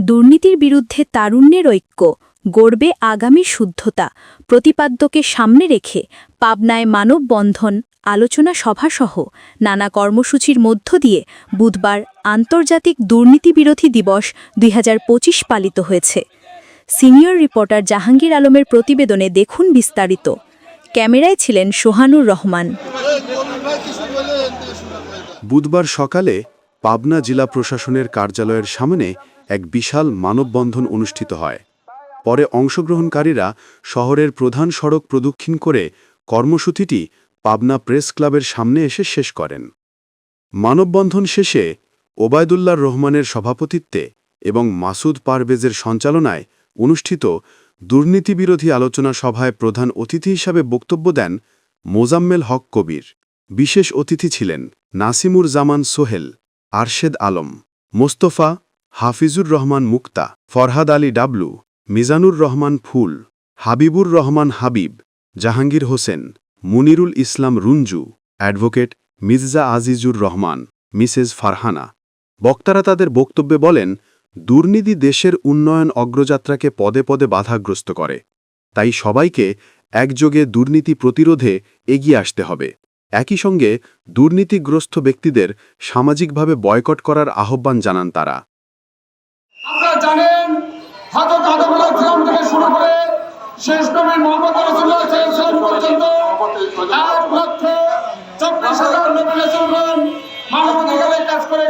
দুর্নীতির বিরুদ্ধে তারুণ্যের ঐক্য গড়বে আগামী শুদ্ধতা প্রতিপাদ্যকে সামনে রেখে পাবনায় মানববন্ধন আলোচনা সভাসহ নানা কর্মসূচির মধ্য দিয়ে বুধবার আন্তর্জাতিক দুর্নীতিবিরোধী দিবস দুই হাজার পঁচিশ পালিত হয়েছে। সিনিয়র রিপোর্টার জাহাঙ্গীর আলমের প্রতিবেদনে দেখুন বিস্তারিত। ক্যামেরায় ছিলেন সোহানুর রহমান। বুধবার সকালে পাবনা জেলা প্রশাসনের কার্যালয়ের সামনে এক বিশাল মানববন্ধন অনুষ্ঠিত হয়। পরে অংশগ্রহণকারীরা শহরের প্রধান সড়ক প্রদক্ষিণ করে কর্মসূচিটি পাবনা প্রেস ক্লাবের সামনে এসে শেষ করেন। মানববন্ধন শেষে ওবায়দুল্লার রহমানের সভাপতিত্বে এবং মাসুদ পারভেজের সঞ্চালনায় অনুষ্ঠিত দুর্নীতিবিরোধী আলোচনা সভায় প্রধান অতিথি হিসাবে বক্তব্য দেন মোজাম্মেল হক কবির। বিশেষ অতিথি ছিলেন Nasimur Zaman Sohel. Arshed Alam, Mostafa, Hafizur Rahman Mukta, Farhad Ali Dablu, Mizanur Rahman Ful, Habibur Rahman Habib, Jahangir Hossain, Monirul Islam Runju, advocate Mirza Azizur Rahman, Mrs Farhana. বক্তারা তাদের বক্তব্যে বলেন, দুর্নীতি দেশের উন্নয়ন অগ্রযাত্রাকে পদে পদে বাধাগ্রস্ত করে। তাই সবাইকে একযোগে দুর্নীতি প্রতিরোধে এগিয়ে আসতে হবে। একই সঙ্গে দুর্নীতিগ্রস্ত ব্যক্তিদের সামাজিকভাবে বয়কট করার আহ্বান জানান তারা। করে